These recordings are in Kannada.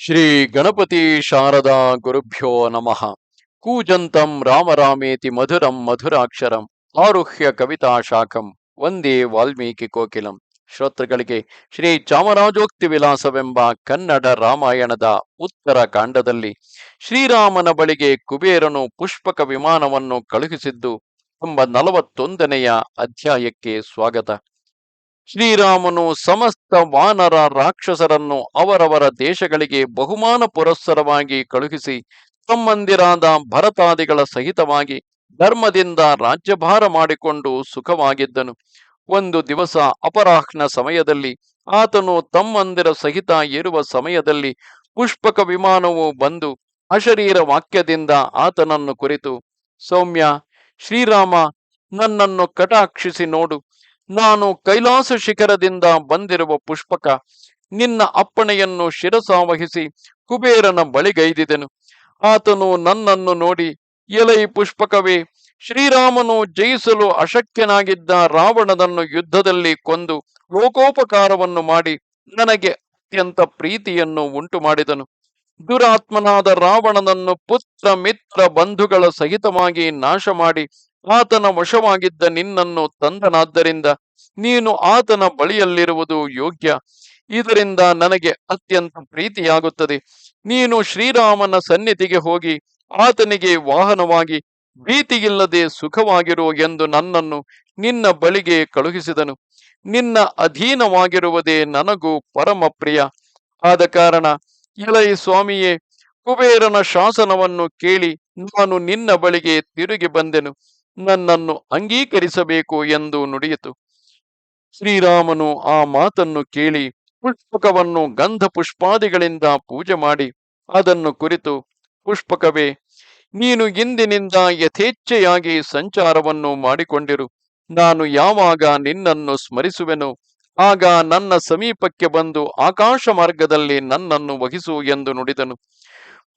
ಶ್ರೀ ಗಣಪತಿ ಶಾರದಾ ಗುರುಭ್ಯೋ ನಮಃ. ಕೂಜಂತಂ ರಾಮರಾಮೇತಿ ಮಧುರಂ ಮಧುರಾಕ್ಷರಂ ಆರುಹ್ಯ ಕವಿತಾ ಶಾಖಂ ಒಂದೇ ವಾಲ್ಮೀಕಿ ಕೋಕಿಲಂ. ಶ್ರೋತೃಗಳಿಗೆ ಶ್ರೀ ಚಾಮರಾಜೋಕ್ತಿ ವಿಲಾಸವೆಂಬ ಕನ್ನಡ ರಾಮಾಯಣದ ಉತ್ತರ ಕಾಂಡದಲ್ಲಿ ಶ್ರೀರಾಮನ ಬಳಿಗೆ ಕುಬೇರನು ಪುಷ್ಪಕ ವಿಮಾನವನ್ನು ಕಳುಹಿಸಿದ್ದು, ಎಂಬ ನಲವತ್ತೊಂದನೆಯ ಅಧ್ಯಾಯಕ್ಕೆ ಸ್ವಾಗತ. ಶ್ರೀರಾಮನು ಸಮಸ್ತ ವಾನರ ರಾಕ್ಷಸರನ್ನು ಅವರವರ ದೇಶಗಳಿಗೆ ಬಹುಮಾನ ಪುರಸ್ಸರವಾಗಿ ಕಳುಹಿಸಿ ತಮ್ಮಂದಿರಾದ ಭರತಾದಿಗಳ ಸಹಿತವಾಗಿ ಧರ್ಮದಿಂದ ರಾಜ್ಯಭಾರ ಮಾಡಿಕೊಂಡು ಸುಖವಾಗಿದ್ದನು. ಒಂದು ದಿವಸ ಅಪರಾಹ್ನ ಸಮಯದಲ್ಲಿ ಆತನು ತಮ್ಮಂದಿರ ಸಹಿತ ಇರುವ ಸಮಯದಲ್ಲಿ ಪುಷ್ಪಕ ವಿಮಾನವು ಬಂದು ಅಶರೀರ ವಾಕ್ಯದಿಂದ ಆತನನ್ನು ಕುರಿತು, ಸೌಮ್ಯ, ಶ್ರೀರಾಮ, ನನ್ನನ್ನು ಕಟಾಕ್ಷಿಸಿ ನೋಡು. ನಾನು ಕೈಲಾಸ ಶಿಖರದಿಂದ ಬಂದಿರುವ ಪುಷ್ಪಕ ನಿನ್ನ ಅಪ್ಪಣೆಯನ್ನು ಶಿರಸಾವಹಿಸಿ ಕುಬೇರನ ಬಳಿಗೈದಿದೆನು. ಆತನು ನನ್ನನ್ನು ನೋಡಿ, ಎಲೈ ಪುಷ್ಪಕವೇ, ಶ್ರೀರಾಮನು ಜಯಿಸಲು ಅಶಕ್ಯನಾಗಿದ್ದ ರಾವಣನನ್ನು ಯುದ್ಧದಲ್ಲಿ ಕೊಂದು ಲೋಕೋಪಕಾರವನ್ನು ಮಾಡಿ ನನಗೆ ಅತ್ಯಂತ ಪ್ರೀತಿಯನ್ನು ಉಂಟು ಮಾಡಿದನು ದುರಾತ್ಮನಾದ ರಾವಣನನ್ನು ಪುತ್ರ ಮಿತ್ರ ಬಂಧುಗಳ ಸಹಿತವಾಗಿ ನಾಶ ಮಾಡಿ ಆತನ ವಶವಾಗಿದ್ದ ನಿನ್ನನ್ನು ತಂದನಾದ್ದರಿಂದ ನೀನು ಆತನ ಬಳಿಯಲ್ಲಿರುವುದು ಯೋಗ್ಯ. ಇದರಿಂದ ನನಗೆ ಅತ್ಯಂತ ಪ್ರೀತಿಯಾಗುತ್ತದೆ. ನೀನು ಶ್ರೀರಾಮನ ಸನ್ನಿಧಿಗೆ ಹೋಗಿ ಆತನಿಗೆ ವಾಹನವಾಗಿ ಭೀತಿಯಿಲ್ಲದೆ ಸುಖವಾಗಿರು ಎಂದು ನನ್ನನ್ನು ನಿನ್ನ ಬಳಿಗೆ ಕಳುಹಿಸಿದನು. ನಿನ್ನ ಅಧೀನವಾಗಿರುವುದೇ ನನಗೂ ಪರಮ ಪ್ರಿಯ. ಆದ ಕಾರಣ ಇಲೈ ಸ್ವಾಮಿಯೇ, ಕುಬೇರನ ಶಾಸನವನ್ನು ಕೇಳಿ ನಾನು ನಿನ್ನ ಬಳಿಗೆ ತಿರುಗಿ ಬಂದೆನು. ನನ್ನನ್ನು ಅಂಗೀಕರಿಸಬೇಕು ಎಂದು ನುಡಿಯಿತು. ಶ್ರೀರಾಮನು ಆ ಮಾತನ್ನು ಕೇಳಿ ಪುಷ್ಪಕವನ್ನು ಗಂಧ ಪುಷ್ಪಾದಿಗಳಿಂದ ಪೂಜೆ ಮಾಡಿ ಅದನ್ನು ಕುರಿತು, ಪುಷ್ಪಕವೇ, ನೀನು ಇಂದಿನಿಂದ ಯಥೇಚ್ಛೆಯಾಗಿ ಸಂಚಾರವನ್ನು ಮಾಡಿಕೊಂಡಿರು. ನಾನು ಯಾವಾಗ ನಿನ್ನನ್ನು ಸ್ಮರಿಸುವೆನು? ಆಗ ನನ್ನ ಸಮೀಪಕ್ಕೆ ಬಂದು ಆಕಾಶ ಮಾರ್ಗದಲ್ಲಿ ನನ್ನನ್ನು ವಹಿಸು ಎಂದು ನುಡಿದನು.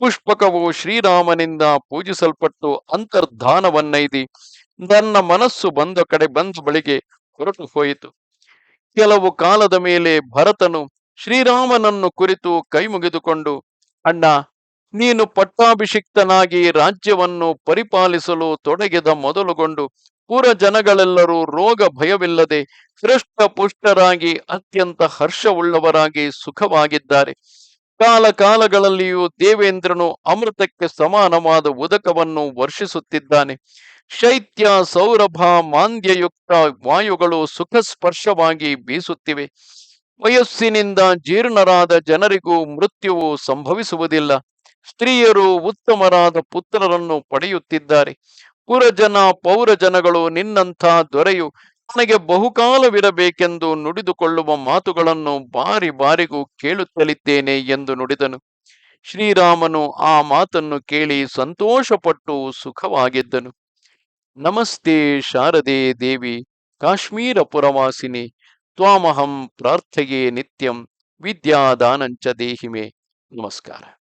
ಪುಷ್ಪಕವು ಶ್ರೀರಾಮನಿಂದ ಪೂಜಿಸಲ್ಪಟ್ಟು ಅಂತರ್ಧಾನವನ್ನೈದಿ ನನ್ನ ಮನಸ್ಸು ಬಂದ ಕಡೆ ಬಂದ ಬಳಿಗೆ ಹೊರಟು ಹೋಯಿತು. ಕೆಲವು ಕಾಲದ ಮೇಲೆ ಭರತನು ಶ್ರೀರಾಮನನ್ನು ಕುರಿತು ಕೈ ಮುಗಿದುಕೊಂಡು ಅಣ್ಣ, ನೀನು ಪಟ್ಟಾಭಿಷಿಕ್ತನಾಗಿ ರಾಜ್ಯವನ್ನು ಪರಿಪಾಲಿಸಲು ತೊಡಗಿದ ಮೊದಲುಗೊಂಡು ಪುರ ಜನಗಳೆಲ್ಲರೂ ರೋಗ ಭಯವಿಲ್ಲದೆ ಹೃಷ್ಟ ಪುಷ್ಟರಾಗಿ ಅತ್ಯಂತ ಹರ್ಷವುಳ್ಳವರಾಗಿ ಸುಖವಾಗಿದ್ದಾರೆ. ಕಾಲ ಕಾಲಗಳಲ್ಲಿಯೂ ದೇವೇಂದ್ರನು ಅಮೃತಕ್ಕೆ ಸಮಾನವಾದ ಉದಕವನ್ನು ವರ್ಷಿಸುತ್ತಿದ್ದಾನೆ. ಶೈತ್ಯ, ಸೌರಭ, ಮಾಂದ್ಯಯುಕ್ತ ವಾಯುಗಳು ಸುಖ ಸ್ಪರ್ಶವಾಗಿ ಬೀಸುತ್ತಿವೆ. ವಯಸ್ಸಿನಿಂದ ಜೀರ್ಣರಾದ ಜನರಿಗೂ ಮೃತ್ಯುವು ಸಂಭವಿಸುವುದಿಲ್ಲ. ಸ್ತ್ರೀಯರು ಉತ್ತಮರಾದ ಪುತ್ರರನ್ನು ಪಡೆಯುತ್ತಿದ್ದಾರೆ. ಪುರಜನ ಪೌರಜನಗಳು ನಿನ್ನಂಥ ದೊರೆಯು. ನನಗೆ ಬಹುಕಾಲವಿರಬೇಕೆಂದು ನುಡಿದುಕೊಳ್ಳುವ ಮಾತುಗಳನ್ನು ಬಾರಿ ಬಾರಿಗೂ ಕೇಳುತ್ತಲಿದ್ದೇನೆ ಎಂದು ನುಡಿದನು. ಶ್ರೀರಾಮನು ಆ ಮಾತನ್ನು ಕೇಳಿ ಸಂತೋಷಪಟ್ಟು ಸುಖವಾಗಿದ್ದನು. ನಮಸ್ತೆ ಶಾರದೆ ದೇವಿ ಕಾಶ್ಮೀರ ಪುರವಾಸಿನಿ ತ್ವಾಮಹಂ ಪ್ರಾರ್ಥೆಯೇ ನಿತ್ಯಂ, ವಿದ್ಯಾದಾನಂಚ ದೇಹಿಮೆ. ನಮಸ್ಕಾರ.